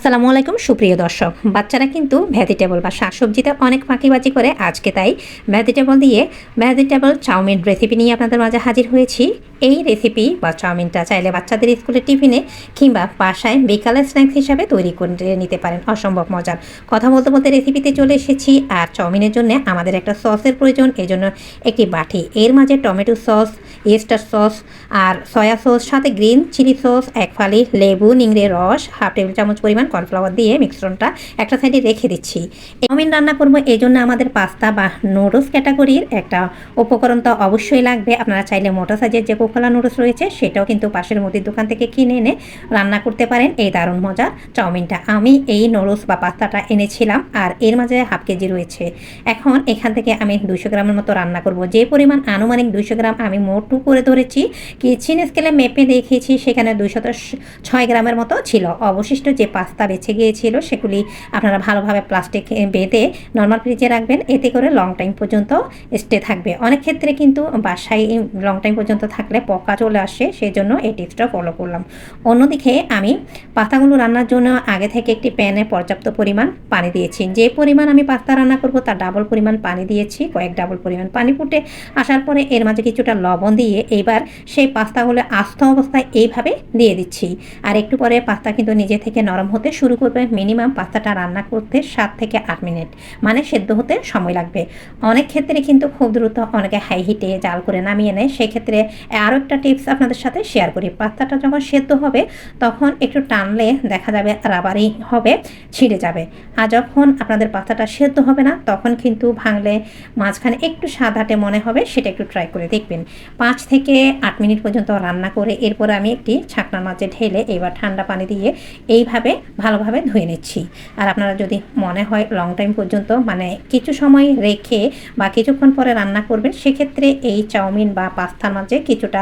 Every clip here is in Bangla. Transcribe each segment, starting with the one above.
আসসালামু আলাইকুম, সুপ্রিয় দর্শক। বাচ্চারা কিন্তু ভেজিটেবল বা শাকসবজিতে অনেক ফাঁকিবাজি করে। আজকে তাই ভেজিটেবল দিয়ে ভেজিটেবল চাউমিন রেসিপি নিয়ে আপনাদের মাঝে হাজির হয়েছি। এই রেসিপি বা চাউমিনটা চাইলে বাচ্চাদের স্কুলের টিফিনে কিংবা বাসায় বিকালের স্ন্যাক্স হিসাবে তৈরি করে নিতে পারেন। অসম্ভব মজার। কথা বলতে বলতে রেসিপিতে চলে এসেছি। আর চাউমিনের জন্য আমাদের একটা সসের প্রয়োজন। এই জন্য একটি বাটি। এর মাঝে টমেটো সস ইস্টার সস আর সয়া সস, সাথে গ্রিন চিলি সস, এক ফালি লেবু, নিংড়ে রস হাফ টেবিল চামচ পরিমাণ কর্নফ্লাওয়ার দিয়ে মিশ্রণটা একটা সাইডে রেখে দিচ্ছি। চাউমিন রান্না করব এই জন্য আমাদের পাস্তা বা নুডলস ক্যাটাগরির একটা উপকরণ তো অবশ্যই লাগবে। আপনারা চাইলে মোটা সাইজের যে কোকোলা নুডলস রয়েছে, সেটাও কিন্তু পাশের মুদির দোকান থেকে কিনে এনে রান্না করতে পারেন। এই দারুণ মজার চাউমিনটা আমি এই নুডলস বা পাস্তাটা এনেছিলাম আর এর মাঝে হাফ কেজি রয়েছে। এখন এখান থেকে আমি দুশো গ্রামের মতো রান্না করব। যে পরিমাণ আনুমানিক দুশো গ্রাম আমি মোটু করে ধরেছি কিচেন স্কেলে মেপে দেখেছি সেখানে দুশত ছয় গ্রামের মতো ছিল। অবশিষ্ট যে পাস্তা বেঁচে গিয়েছিল, সেগুলি আপনারা ভালোভাবে প্লাস্টিক বেঁধে নর্মাল ফ্রিজে রাখবেন। এতে করে লং টাইম পর্যন্ত স্টে থাকবে। অনেক ক্ষেত্রে কিন্তু বাসায় লং টাইম পর্যন্ত থাকলে পকা চলে আসে সেই জন্য এই টিপসটা ফলো করলাম। অন্যদিকে আমি পাস্তাগুলো রান্নার জন্য আগে থেকে একটি প্যানে পর্যাপ্ত পরিমাণ পানি দিয়েছি। যে পরিমাণ আমি পাস্তা রান্না করব তার ডাবল পরিমাণ পানি দিয়েছি, কয়েক ডাবল পরিমাণ পানি ফুটে আসার পরে এর মাঝে কিছুটা লবণ দিয়ে এইবার সেই পাস্তাগুলো আস্ত অবস্থায় এইভাবে দিয়ে দিচ্ছি। আর একটু পরে পাস্তা কিন্তু নিজে থেকে নরম হতে শুরু করবে। মিনিমাম পাস্তাটা রান্না করতে সাত থেকে আট মিনিট মানে সেদ্ধ হতে সময় লাগবে। অনেক ক্ষেত্রে কিন্তু খুব দ্রুত অনেকে হাই হিটে জাল করে নামিয়ে নেয়। সেক্ষেত্রে আরও একটা টিপস আপনাদের সাথে শেয়ার করি। পাস্তাটা যখন সেদ্ধ হবে, তখন একটু টানলে দেখা যাবে রাবারই হবে, ছিঁড়ে যাবে। আর যখন আপনাদের পাস্তাটা সেদ্ধ হবে না, তখন কিন্তু ভাঙলে মাঝখানে একটু সাদাটে মনে হবে, সেটা একটু ট্রাই করে দেখবেন। পাঁচ থেকে আট মিনিট পর্যন্ত রান্না করে এরপরে আমি একটি ছাকনার মাঝে ঢেলে এবার ঠান্ডা পানি দিয়ে এইভাবে ভালোভাবে ধুয়ে নিচ্ছি। আর আপনারা যদি মনে হয় লং টাইম পর্যন্ত মানে কিছু সময় রেখে বা কিছুক্ষণ পরে রান্না করবেন, সেক্ষেত্রে এই চাউমিন বা পাস্তার মাঝে কিছুটা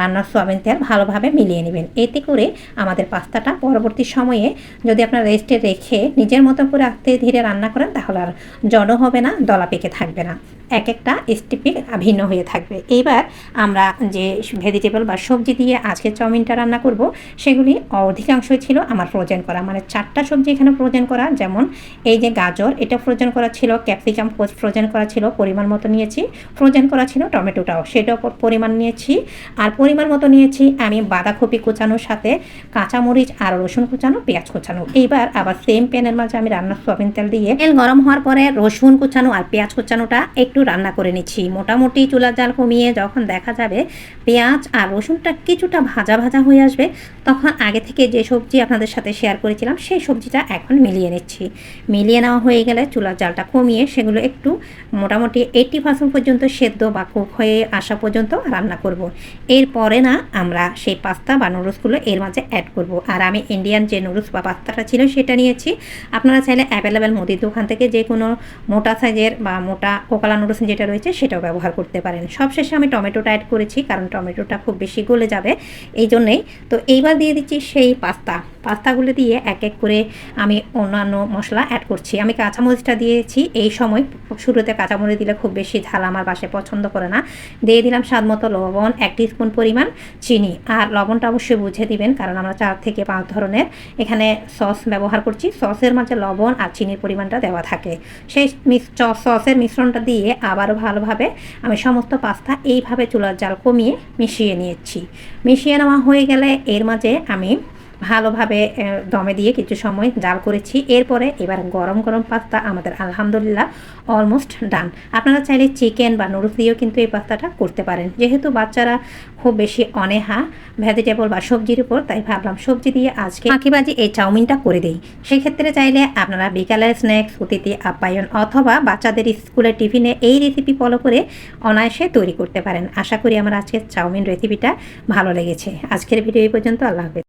রান্নার সোয়াবিন তেল ভালোভাবে মিলিয়ে নেবেন। এতে করে আমাদের পাস্তাটা পরবর্তী সময়ে যদি আপনার রেস্টে রেখে নিজের মতো করে আস্তে ধীরে রান্না করেন, তাহলে আর জড়ো হবে না, দলা পেকে থাকবে না। এক একটা স্টিপিক ভিন্ন হয়ে থাকবে। এইবার আমরা যে ভেজিটেবল বা সবজি দিয়ে আজকে চাউমিনটা রান্না করব, সেগুলি অধিকাংশই ছিল আমার ফ্রোজেন করা। মানে চারটা সবজি এখানে ফ্রোজেন করা, যেমন এই যে গাজর, এটা ফ্রোজেন করা ছিল ক্যাপসিকাম ফ্রোজেন করা ছিল, পরিমাণ মতো নিয়েছি। ফ্রোজেন করা ছিল টমেটোটাও, সেটাও পরিমাণ নিয়েছি। আর পরিমাণ মতো নিয়েছি আমি বাঁধাকপি কুচানোর সাথে, কাঁচামরিচ আর রসুন কুচানো, পেঁয়াজ কুচানো। এইবার আবার সেম প্যানের মাঝে আমি রান্নার সয়াবিন তেল দিয়ে তেল গরম হওয়ার পরে রসুন কুচানো আর পেঁয়াজ কুচানোটা একটু রান্না করে নিচ্ছি। মোটামুটি চুলার জাল কমিয়ে যখন দেখা যাবে পেঁয়াজ আর রসুনটা কিছুটা ভাজা ভাজা হয়ে আসবে, তখন আগে থেকে যে সবজি আপনাদের সাথে শেয়ার করেছিলাম, সেই সবজিটা এখন মিলিয়ে নিচ্ছি। মিলিয়ে নেওয়া হয়ে গেলে চুলার জালটা কমিয়ে সেগুলো একটু মোটামুটি এইটটি পার্সেন্ট পর্যন্ত সেদ্ধ বা কুক হয়ে আসা পর্যন্ত রান্না করব। এরপরে না আমরা সেই পাস্তা বা নুডলসগুলো এর মাঝে অ্যাড করব। আর আমি ইন্ডিয়ান যে নুডলস বা পাস্তাটা ছিল সেটা নিয়েছি। আপনারা চাইলে অ্যাভেলেবেল মুদির দোকান থেকে যে কোনো মোটা সাইজের বা মোটা কোকালা নুডলস যেটা রয়েছে সেটাও ব্যবহার করতে পারেন। সবশেষে আমি টমেটোটা অ্যাড করেছি, কারণ টমেটোটা খুব বেশি গলে যাবে। এই জন্যেই তো এইবার দিয়ে দিচ্ছি সেই পাস্তা পাস্তাগুলো দিয়ে এক এক করে আমি অন্যান্য মশলা অ্যাড করছি। আমি কাঁচামরিচটা দিয়েছি, এই সময় শুরুতে কাঁচামরিচ দিলে খুব বেশি ঝাল আমার বাসায় পছন্দ করে না। দিয়ে দিলাম স্বাদ মতো লবণ, এক স্পুন পরিমাণ চিনি। আর লবণটা অবশ্যই বুঝে দিবেন, কারণ আমরা চার থেকে পাঁচ ধরনের এখানে সস ব্যবহার করছি। সসের মাঝে লবণ আর চিনির পরিমাণটা দেওয়া থাকে। সেই সসের মিশ্রণটা দিয়ে আবারও ভালোভাবে আমি সমস্ত পাস্তা এইভাবে চুলার জাল কমিয়ে মিশিয়ে নিয়েছি। মিশিয়ে নেওয়া হয়ে গেলে এর মাঝে আমি ভালোভাবে দমে দিয়ে কিছু সময় জাল করেছি। এরপরে এবার গরম গরম পাস্তা আমাদের আলহামদুলিল্লাহ অলমোস্ট ডান আপনারা চাইলে চিকেন বা নুডলস দিয়েও কিন্তু এই পাস্তাটা করতে পারেন। যেহেতু বাচ্চারা খুব বেশি অনেহা ভেজিটেবল বা সবজির উপর, তাই ভাবলাম সবজি দিয়ে আজকে আঁকিবাজি এই চাউমিনটা করে দিই। সেক্ষেত্রে চাইলে আপনারা বিকালের স্ন্যাক্স অতিথি আপ্যায়ন অথবা বাচ্চাদের স্কুলের টিফিনে এই রেসিপি ফলো করে অনায়াসে তৈরি করতে পারেন। আশা করি আমার আজকের চাউমিন রেসিপিটা ভালো লেগেছে। আজকের ভিডিও এই পর্যন্ত, আল্লাহ হাফেজ।